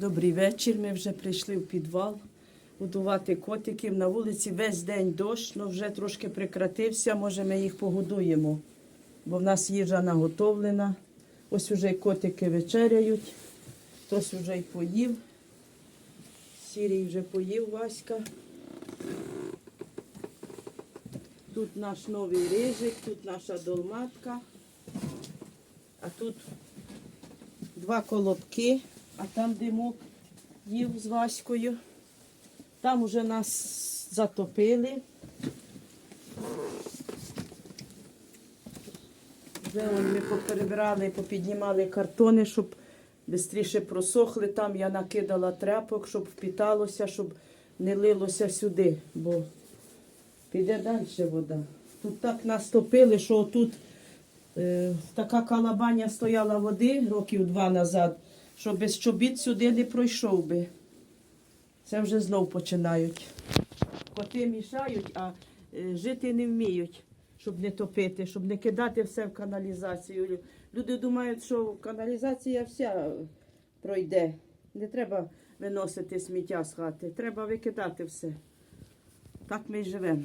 Добрий вечір. Ми вже прийшли в підвал годувати котиків. На вулиці весь день дощ, але вже трошки прекратився. Може, ми їх погодуємо, бо в нас їжа наготовлена. Ось уже котики вечеряють. Хтось вже й поїв. Сірій вже поїв Васька. Тут наш новий рижик, тут наша долматка. А тут два колобки, а там димок їв з Ваською. Там уже нас затопили. Вже ми поперебирали, попіднімали картони, щоб швидше просохли. Там я накидала тряпок, щоб впіталося, щоб не лилося сюди, бо піде далі вода. Тут так нас топили, що тут е, така калабаня стояла води років два назад, що без чобіт сюди не пройшов би. Це вже знов починають. Коти мішають, а е, жити не вміють, щоб не топити, щоб не кидати все в каналізацію. Люди думають, що каналізація вся пройде. Не треба виносити сміття з хати, треба викидати все. Так ми й живемо.